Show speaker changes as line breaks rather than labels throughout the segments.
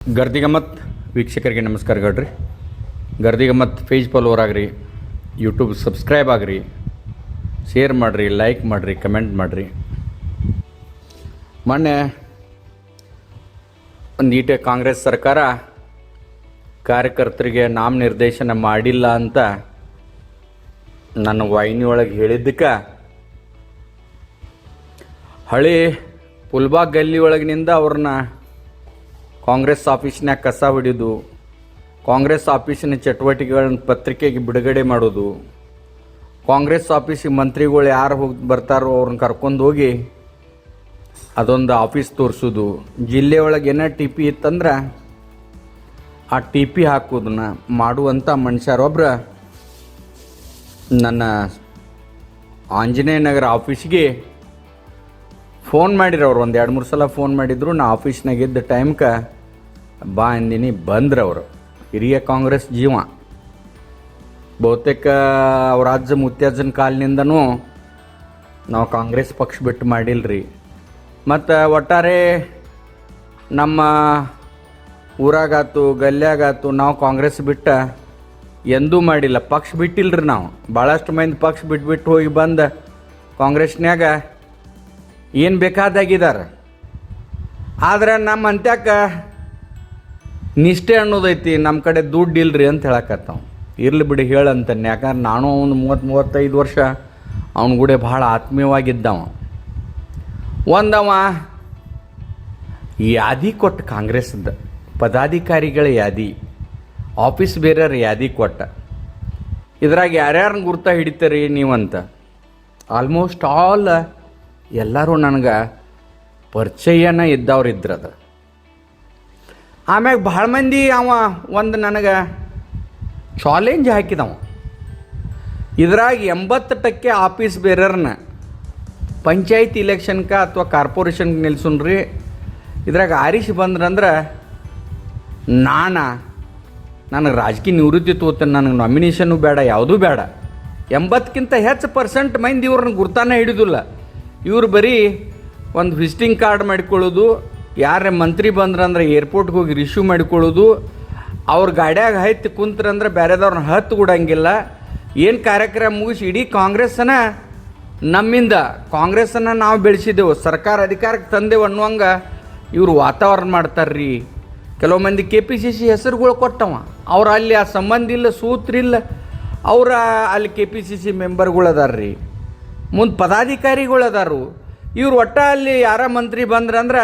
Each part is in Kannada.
ಗರ್ದಿಗಮ್ಮತ್ ವೀಕ್ಷಕರಿಗೆ ನಮಸ್ಕಾರ ಗಡ್ರಿ. ಗರ್ದಿಗಮ್ಮತ್ ಪೇಜ್ ಫಾಲೋವರ್ ಆಗ್ರಿ ಯೂಟ್ಯೂಬ್ ಸಬ್ಸ್ಕ್ರೈಬ್ ಆಗ್ರಿ ಶೇರ್ ಮಾಡಿರಿ ಲೈಕ್ ಮಾಡಿರಿ ಕಮೆಂಟ್ ಮಾಡಿರಿ. ಮೊನ್ನೆ ಈಟೆ ಕಾಂಗ್ರೆಸ್ ಸರ್ಕಾರ ಕಾರ್ಯಕರ್ತರಿಗೆ ನಾಮ ನಿರ್ದೇಶನ ಮಾಡಿಲ್ಲ ಅಂತ ನನ್ನ ವಾಹಿನಿಯೊಳಗೆ ಹೇಳಿದ್ದಕ್ಕೆ ಹಳಿ ಪುಲ್ಬಾಗ್ ಗಲ್ಲಿ ಒಳಗಿನಿಂದ ಅವ್ರನ್ನ ಕಾಂಗ್ರೆಸ್ ಆಫೀಸ್ನ್ಯಾಗ ಕಸ ಹೊಡಿಯೋದು ಕಾಂಗ್ರೆಸ್ ಆಫೀಸಿನ ಚಟುವಟಿಕೆಗಳನ್ನು ಪತ್ರಿಕೆಗೆ ಬಿಡುಗಡೆ ಮಾಡೋದು, ಕಾಂಗ್ರೆಸ್ ಆಫೀಸಿಗೆ ಮಂತ್ರಿಗಳು ಯಾರು ಹೋಗಿ ಬರ್ತಾರೋ ಅವ್ರನ್ನ ಕರ್ಕೊಂಡು ಹೋಗಿ ಅದೊಂದು ಆಫೀಸ್ ತೋರಿಸೋದು. ಜಿಲ್ಲೆಯೊಳಗೆ ಏನೋ ಟಿ ಪಿ ಇತ್ತಂದ್ರೆ, ಆ ಟಿ ಪಿ ಹಾಕೋದನ್ನ ಮಾಡುವಂಥ ಮನುಷ್ಯರೊಬ್ಬರ ನನ್ನ ಆಂಜನೇಯ ನಗರ ಆಫೀಸ್ಗೆ ಫೋನ್ ಮಾಡಿರಿ ಅವ್ರು. ಒಂದು ಎರಡು ಮೂರು ಸಲ ಫೋನ್ ಮಾಡಿದ್ರು. ನಾ ಆಫೀಸ್ನಾಗ ಇದ್ದ ಟೈಮ್ಗೆ ಬಾ ಅಂದಿನಿ, ಬಂದ್ರು ಅವರು. ಹಿರಿಯ ಕಾಂಗ್ರೆಸ್ ಜೀವ. ಬಹುತೇಕ ಅವ್ರ ಅಜ್ಜ ಮುತ್ಯಾಜನ ಕಾಲಿನಿಂದನೂ ನಾವು ಕಾಂಗ್ರೆಸ್ ಪಕ್ಷ ಬಿಟ್ಟು ಮಾಡಿಲ್ರಿ. ಮತ್ತು ಒಟ್ಟಾರೆ ನಮ್ಮ ಊರಾಗಾತು ಗಲ್ಯಾಗಾತು ನಾವು ಕಾಂಗ್ರೆಸ್ ಬಿಟ್ಟ ಎಂದೂ ಮಾಡಿಲ್ಲ. ಪಕ್ಷ ಬಿಟ್ಟಿಲ್ರಿ ನಾವು. ಭಾಳಷ್ಟು ಮಂದಿ ಪಕ್ಷ ಬಿಟ್ಬಿಟ್ಟು ಹೋಗಿ ಬಂದು ಕಾಂಗ್ರೆಸ್ನ್ಯಾಗ ಏನು ಬೇಕಾದಾಗಿದ್ದಾರೆ ಆದ್ರೆ ನಮ್ಮ ಅಂತ್ಯಕ್ಕ ನಿಷ್ಠೆ ಅನ್ನೋದೈತಿ ನಮ್ಮ ಕಡೆ ದುಡ್ಡು ಇಲ್ರಿ ಅಂತ ಹೇಳಕತ್ತಾವ. ಇರಲಿ ಬಿಡಿ ಹೇಳಂತಾನೆ ಯಾಕಂದ್ರೆ ನಾನು ಅವನು ಮೂವತ್ತು ಮೂವತ್ತೈದು ವರ್ಷ ಅವನ ಕೂಡ ಭಾಳ ಆತ್ಮೀಯವಾಗಿದ್ದವ. ಒಂದವ ಯಾದಿ ಕೊಟ್ಟ ಕಾಂಗ್ರೆಸ್ದ ಪದಾಧಿಕಾರಿಗಳ ಯಾದಿ, ಆಫೀಸ್ ಬೇರೆಯವ್ರ ಯಾದಿ ಕೊಟ್ಟ. ಇದ್ರಾಗ ಯಾರ್ಯಾರನ್ನ ಗುರ್ತ ಹಿಡಿತೀರಿ ನೀವಂತ? ಆಲ್ಮೋಸ್ಟ್ ಆಲ್ ಎಲ್ಲರೂ ನನಗೆ ಪರಿಚಯನ ಇದ್ದವ್ರು ಇದ್ರದ ಆಮ್ಯಾಗ ಭಾಳ ಮಂದಿ ಅವ ಒಂದು ನನಗೆ ಚಾಲೆಂಜ್ ಹಾಕಿದವ. ಇದ್ರಾಗ ಎಂಬತ್ತು ಟಕ್ಕೆ ಆಫೀಸ್ ಬೇರೆಯವ್ರನ್ನ ಪಂಚಾಯತ್ ಇಲೆಕ್ಷನ್ಕ ಅಥವಾ ಕಾರ್ಪೊರೇಷನ್ಗೆ ನಿಲ್ಸುನ್ರಿ ಇದ್ರಾಗ ಆರಿಸಿ ಬಂದ್ರಂದ್ರೆ ನಾನು ನನಗೆ ರಾಜಕೀಯ ನಿವೃತ್ತಿ ತೋತೇನೆ ನನಗೆ ನಾಮಿನೇಷನ್ನು ಬೇಡ, ಯಾವುದೂ ಬೇಡ. ಎಂಬತ್ತಕ್ಕಿಂತ ಹೆಚ್ಚು ಪರ್ಸೆಂಟ್ ಮಂದಿ ಇವ್ರನ್ನ ಗುರ್ತಾನೇ ಹಿಡಿದಿಲ್ಲ. ಇವ್ರು ಬರೀ ಒಂದು ವಿಸಿಟಿಂಗ್ ಕಾರ್ಡ್ ಮಾಡಿಕೊಳ್ಳೋದು ಯಾರೇ ಮಂತ್ರಿ ಬಂದ್ರಂದ್ರೆ ಏರ್ಪೋರ್ಟ್ಗೆ ಹೋಗಿ ರಿಶ್ಯೂ ಮಾಡಿಕೊಳ್ಳೋದು, ಅವ್ರ ಗಾಡ್ಯಾಗ ಹತ್ತು ಕುಂತ್ರಂದ್ರೆ ಬೇರೆದವ್ರನ್ನ ಹತ್ತು ಕೊಡಂಗಿಲ್ಲ ಏನು ಕಾರ್ಯಕ್ರಮ ಮುಗಿಸಿ ಇಡೀ ಕಾಂಗ್ರೆಸ್ಸನ್ನ ನಮ್ಮಿಂದ, ಕಾಂಗ್ರೆಸ್ಸನ್ನು ನಾವು ಬೆಳೆಸಿದೆವು ಸರ್ಕಾರ ಅಧಿಕಾರಕ್ಕೆ ತಂದೆವು ಅನ್ನುವಂಗ ಇವರು ವಾತಾವರಣ ಮಾಡ್ತಾರ್ರಿ. ಕೆಲವು ಮಂದಿ ಕೆ ಪಿ ಸಿ ಸಿ ಹೆಸರುಗಳು ಕೊಟ್ಟವ. ಅವ್ರು ಅಲ್ಲಿ ಆ ಸಂಬಂಧ ಇಲ್ಲ, ಸೂತ್ರ ಇಲ್ಲ. ಅವರ ಅಲ್ಲಿ ಕೆ ಪಿ ಸಿ ಸಿ ಮೆಂಬರ್ಗಳು ಅದಾರ್ರಿ. ಮುಂದೆ ಪದಾಧಿಕಾರಿಗಳು ಅದಾರು ಇವ್ರು ಒಟ್ಟ ಅಲ್ಲಿ ಯಾರ ಮಂತ್ರಿ ಬಂದ್ರಂದ್ರೆ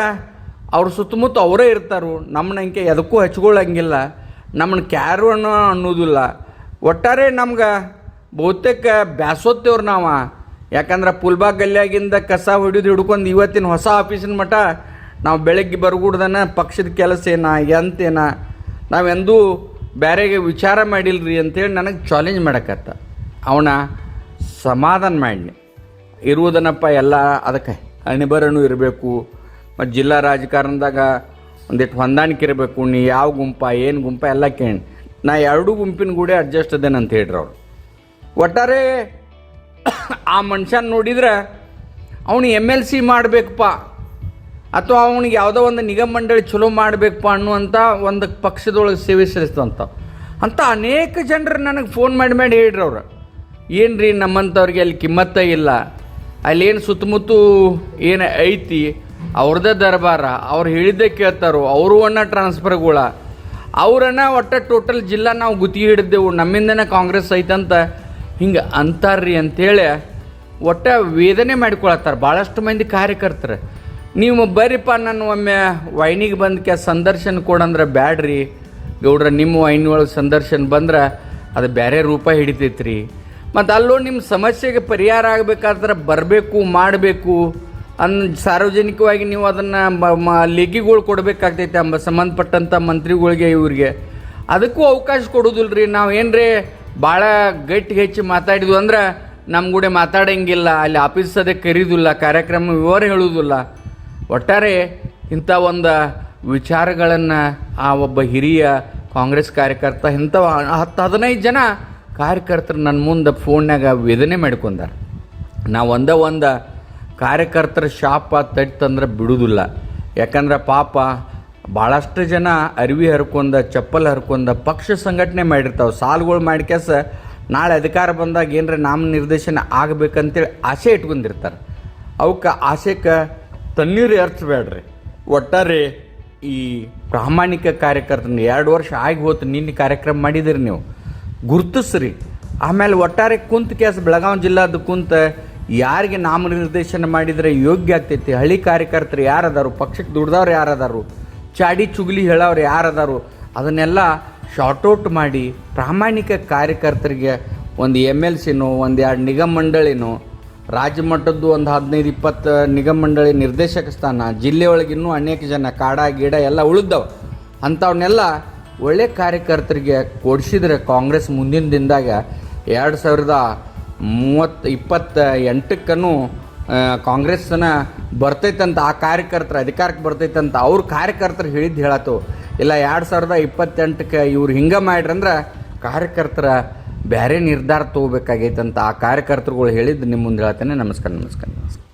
ಅವ್ರ ಸುತ್ತಮುತ್ತ ಅವರೇ ಇರ್ತಾರು. ನಮ್ಮನ್ನ ಇಂಕೆ ಎದಕ್ಕೂ ಹಚ್ಕೊಳ್ಳಂಗಿಲ್ಲ ನಮ್ಮನ್ನ ಕ್ಯಾರು ಅನ್ನೋ ಅನ್ನೋದಿಲ್ಲ. ಒಟ್ಟಾರೆ ನಮ್ಗೆ ಬಹುತೇಕ ಬ್ಯಾಸೋತ್ತೇವ್ರು ನಾವು. ಯಾಕಂದ್ರೆ ಪುಲ್ಬಾ ಗಲ್ಯಾಗಿಂದ ಕಸ ಹೊಡಿದು ಹಿಡ್ಕೊಂಡು ಇವತ್ತಿನ ಹೊಸ ಆಫೀಸಿನ ಮಠ ನಾವು ಬೆಳಗ್ಗೆ ಬರ್ಗೂಡ್ದನ ಪಕ್ಷದ ಕೆಲಸ ಏನ ಎಂತೇನ? ನಾವೆಂದೂ ಬೇರೆಗೆ ವಿಚಾರ ಮಾಡಿಲ್ರಿ ಅಂತೇಳಿ ನನಗೆ ಚಾಲೆಂಜ್ ಮಾಡಕತ್ತ. ಅವನ ಸಮಾಧಾನ ಮಾಡಿ ಇರುವುದನಪ್ಪ ಎಲ್ಲ ಅದಕ್ಕೆ ಅಣಿಬರನು ಇರಬೇಕು. ಮತ್ತು ಜಿಲ್ಲಾ ರಾಜಕಾರಣದಾಗ ಒಂದಿಟ್ಟು ಹೊಂದಾಣಿಕೆ ಇರಬೇಕು ನೀ ಯಾವ ಗುಂಪ, ಏನು ಗುಂಪ ಎಲ್ಲ ಕೇಳಿ. ನಾ ಎರಡೂ ಗುಂಪಿನ ಕೂಡ ಅಡ್ಜಸ್ಟ್ ಅದೇನೆ ಅಂತ ಹೇಳ್ರಿ ಅವ್ರು. ಒಟ್ಟಾರೆ ಆ ಮನುಷ್ಯನ ನೋಡಿದ್ರೆ ಅವನು ಎಂ ಎಲ್ ಸಿ ಮಾಡಬೇಕಪ್ಪ. ಅಥವಾ ಅವನಿಗೆ ಯಾವುದೋ ಒಂದು ನಿಗಮ ಮಂಡಳಿ ಚಲೋ ಮಾಡಬೇಕಪ್ಪ ಅನ್ನುವಂಥ ಒಂದು ಪಕ್ಷದೊಳಗೆ ಸೇವೆ ಸಲ್ಲಿಸ್ತಂತ ಅಂತ ಅನೇಕ ಜನರು ನನಗೆ ಫೋನ್ ಮಾಡಿ ಮಾಡಿ ಹೇಳ್ರಿ ಅವ್ರು. ಏನು ರೀ ನಮ್ಮಂಥವ್ರಿಗೆ ಅಲ್ಲಿ ಕಿಮ್ಮತ್ತ ಇಲ್ಲ. ಅಲ್ಲೇನು ಸುತ್ತಮುತ್ತ ಏನು ಐತಿ ಅವ್ರದ್ದೇ ದರ್ಬಾರ, ಅವ್ರು ಹೇಳಿದ್ದೇ ಕೇಳ್ತಾರೋ, ಅವರು ಅನ್ನ ಟ್ರಾನ್ಸ್ಫರ್ಗಳ ಅವರನ್ನ ಒಟ್ಟ ಟೋಟಲ್ ಜಿಲ್ಲಾ ನಾವು ಗುತ್ತಿಗೆ ಹಿಡಿದೆವು, ನಮ್ಮಿಂದನೇ ಕಾಂಗ್ರೆಸ್ ಐತಂತ. ಹಿಂಗೆ ಅಂತಾರ್ರಿ ಅಂಥೇಳಿ ಒಟ್ಟ ವೇದನೆ ಮಾಡಿಕೊಳತ್ತಾರೆ ಭಾಳಷ್ಟು ಮಂದಿ ಕಾರ್ಯಕರ್ತರು. ನೀವು ಬರ್ರಿಪ್ಪ ನನ್ನ ಒಮ್ಮೆ ವೈನಿಗೆ ಬಂದಕ್ಕೆ ಸಂದರ್ಶನ ಕೊಡಂದ್ರೆ ಬ್ಯಾಡ್ರಿ. ಗೌಡ್ರ, ನಿಮ್ಮ ವೈನ್ ಒಳಗೆ ಸಂದರ್ಶನ ಬಂದ್ರೆ ಅದು ಬೇರೆ ರೂಪ ಹಿಡಿತೈತ್ರಿ. ಮತ್ತು ಅಲ್ಲೂ ನಿಮ್ಮ ಸಮಸ್ಯೆಗೆ ಪರಿಹಾರ ಆಗಬೇಕಾದ್ರೆ ಬರಬೇಕು, ಮಾಡಬೇಕು ಅನ್ ಸಾರ್ವಜನಿಕವಾಗಿ ನೀವು ಅದನ್ನು ಲೆಗಿಗಳು ಕೊಡಬೇಕಾಗ್ತೈತೆ ಅಂಬ ಸಂಬಂಧಪಟ್ಟಂಥ ಮಂತ್ರಿಗಳಿಗೆ, ಇವ್ರಿಗೆ. ಅದಕ್ಕೂ ಅವಕಾಶ ಕೊಡೋದಿಲ್ಲ ರೀ ನಾವು ಏನ್ರಿ ಭಾಳ ಗಟ್ಟಿ ಹೆಚ್ಚಿ ಮಾತಾಡಿದ್ವು ಅಂದ್ರೆ ನಮ್ಮ ಕೂಡ ಮಾತಾಡೋಂಗಿಲ್ಲ, ಅಲ್ಲಿ ಆಫೀಸ್ ಅದೇ ಕರೀದಿಲ್ಲ, ಕಾರ್ಯಕ್ರಮ ವಿವರ ಹೇಳುವುದಿಲ್ಲ ಒಟ್ಟಾರೆ ಇಂಥ ಒಂದು ವಿಚಾರಗಳನ್ನು ಆ ಒಬ್ಬ ಹಿರಿಯ ಕಾಂಗ್ರೆಸ್ ಕಾರ್ಯಕರ್ತ ಇಂಥ ಹತ್ತು ಹದಿನೈದು ಜನ ಕಾರ್ಯಕರ್ತರು ನನ್ನ ಮುಂದೆ ಫೋನ್ನಾಗ ವೇದನೆ ಮಾಡ್ಕೊಂಡಾರ. ನಾವು ಒಂದೇ ಒಂದು ಕಾರ್ಯಕರ್ತರ ಶಾಪ ತಟ್ಟಂದ್ರೆ ಬಿಡುವುದಿಲ್ಲ ಯಾಕಂದ್ರೆ ಪಾಪ ಭಾಳಷ್ಟು ಜನ ಅರಿವಿ ಹರ್ಕೊಂದ ಚಪ್ಪಲ್ ಹರ್ಕೊಂದ ಪಕ್ಷ ಸಂಘಟನೆ ಮಾಡಿರ್ತಾವೆ. ಸಾಲುಗಳು ಮಾಡ್ಕ್ಯಾಸ ನಾಳೆ ಅಧಿಕಾರ ಬಂದಾಗ ಏನರ ನಾಮ ನಿರ್ದೇಶನ ಆಗಬೇಕಂತೇಳಿ ಆಸೆ ಇಟ್ಕೊಂಡಿರ್ತಾರೆ. ಅವಕ್ಕೆ ಆಸೆಕ್ಕೆ ತಣ್ಣೀರು ಎರ್ಚಬೇಡ್ರಿ ಒಟ್ಟಾರೆ ಈ ಪ್ರಾಮಾಣಿಕ ಕಾರ್ಯಕರ್ತನ ಎರಡು ವರ್ಷ ಆಗಿ ಹೋತು ನಿನ್ನೆ ಕಾರ್ಯಕ್ರಮ ಮಾಡಿದಿರಿ ನೀವು. ಗುರ್ತಿಸ್ರಿ. ಆಮೇಲೆ ಒಟ್ಟಾರೆ ಕುಂತ ಕೇಸ್ ಬೆಳಗಾವಿ ಜಿಲ್ಲಾದ ಕುಂತ ಯಾರಿಗೆ ನಾಮನಿರ್ದೇಶನ ಮಾಡಿದರೆ ಯೋಗ್ಯ ಆಗ್ತೈತಿ? ಹಳ್ಳಿ ಕಾರ್ಯಕರ್ತರು ಯಾರದಾರು? ಪಕ್ಷಕ್ಕೆ ದುಡ್ದವ್ರು ಯಾರದಾರು? ಚಾಡಿ ಚುಗ್ಲಿ ಹೇಳೋರು ಯಾರದಾರು? ಅದನ್ನೆಲ್ಲ ಶಾರ್ಟ್ಔಟ್ ಮಾಡಿ ಪ್ರಾಮಾಣಿಕ ಕಾರ್ಯಕರ್ತರಿಗೆ ಒಂದು ಎಂ ಎಲ್ ಸಿನೋ, ಒಂದು ಎರಡು ನಿಗಮ ಮಂಡಳಿನೋ ರಾಜ್ಯ ಮಟ್ಟದ್ದು ಒಂದು ಹದಿನೈದು ಇಪ್ಪತ್ತು ನಿಗಮ ಮಂಡಳಿ ನಿರ್ದೇಶಕ ಸ್ಥಾನ, ಜಿಲ್ಲೆ ಒಳಗೆ ಅನೇಕ ಜನ ಕಾಡ, ಗಿಡ ಎಲ್ಲ ಉಳಿದವು ಅಂಥವನ್ನೆಲ್ಲ ಒಳ್ಳೆ ಕಾರ್ಯಕರ್ತರಿಗೆ ಕೊಡಿಸಿದ್ರೆ ಕಾಂಗ್ರೆಸ್ ಮುಂದಿನ ದಿನದಾಗ ಎರಡು ಸಾವಿರದ ಮೂವತ್ತು ಇಪ್ಪತ್ತ ಎಂಟಕ್ಕೂ ಕಾಂಗ್ರೆಸ್ಸನ್ನ ಬರ್ತೈತಂತ, ಆ ಕಾರ್ಯಕರ್ತರು ಅಧಿಕಾರಕ್ಕೆ ಬರ್ತೈತಂತ ಅವ್ರ ಕಾರ್ಯಕರ್ತರು ಹೇಳಿದ್ದು ಹೇಳತ್ತು. ಇಲ್ಲ, ಎರಡು ಸಾವಿರದ ಇಪ್ಪತ್ತೆಂಟಕ್ಕೆ ಇವ್ರು ಹಿಂಗೆ ಮಾಡ್ರಂದ್ರೆ ಕಾರ್ಯಕರ್ತರ ಬೇರೆ ನಿರ್ಧಾರ ತೊಗೋಬೇಕಾಗೈತಂತ ಆ ಕಾರ್ಯಕರ್ತರುಗಳು ಹೇಳಿದ್ದು ನಿಮ್ಮ ಮುಂದೆ ಹೇಳ್ತೇನೆ ನಮಸ್ಕಾರ ನಮಸ್ಕಾರ ನಮಸ್ಕಾರ.